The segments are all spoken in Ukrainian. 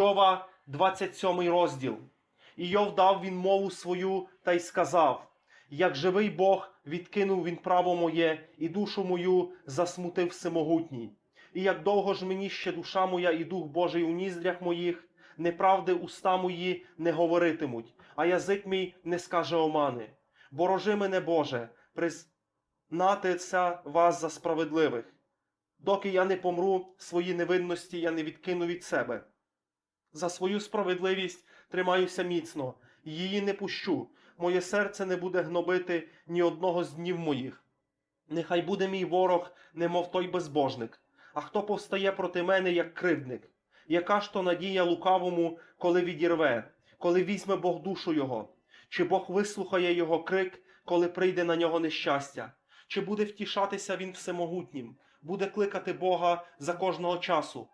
Йова, 27 розділ. І Йов дав він мову свою та й сказав: Як живий Бог відкинув він право моє, і душу мою засмутив всемогутній. І як довго ж мені ще душа моя і дух Божий у ніздрях моїх, неправди уста мої не говоритимуть, а язик мій не скаже омани. Борожи мене, Боже, признатися вас за справедливих. Доки я не помру, свої невинності я не відкину від себе. За свою справедливість тримаюся міцно, її не пущу. Моє серце не буде гнобити ні одного з днів моїх. Нехай буде мій ворог, немов той безбожник, а хто повстає проти мене, як кривдник. Яка ж то надія лукавому, коли відірве, коли візьме Бог душу його? Чи Бог вислухає його крик, коли прийде на нього нещастя? Чи буде втішатися він всемогутнім, буде кликати Бога за кожного часу?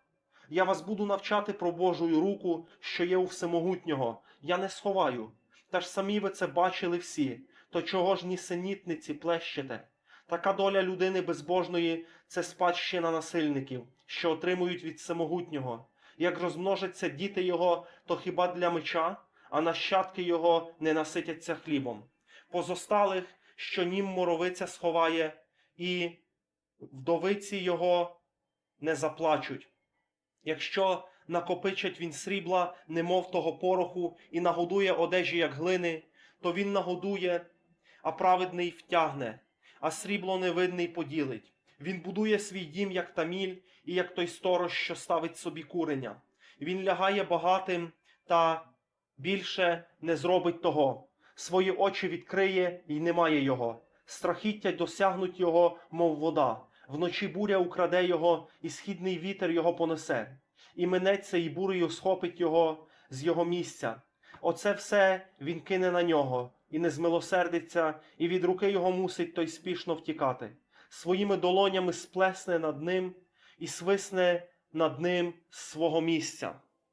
Я вас буду навчати про Божую руку, що є у всемогутнього. Я не сховаю. Та ж самі ви це бачили всі, то чого ж нісенітниці плещете? Така доля людини безбожної це спадщина насильників, що отримують від всемогутнього. Як розмножаться діти його, то хіба для меча, а нащадки його не наситяться хлібом. Позосталих, що нім моровиця сховає, і вдовиці його не заплачуть. Якщо накопичить він срібла, немов того пороху, і нагодує одежі, як глини, то він нагодує, а праведний втягне, а срібло невидний поділить. Він будує свій дім, як таміль, і як той сторож, що ставить собі куреня. Він лягає багатим та більше не зробить того. Свої очі відкриє і немає його. Страхіття досягнуть його, мов вода. Вночі буря украде його, і східний вітер його понесе, і минеться, і бурею схопить його з його місця. Оце все він кине на нього, і не змилосердиться, і від руки його мусить той спішно втікати. Своїми долонями сплесне над ним і свисне над ним з свого місця.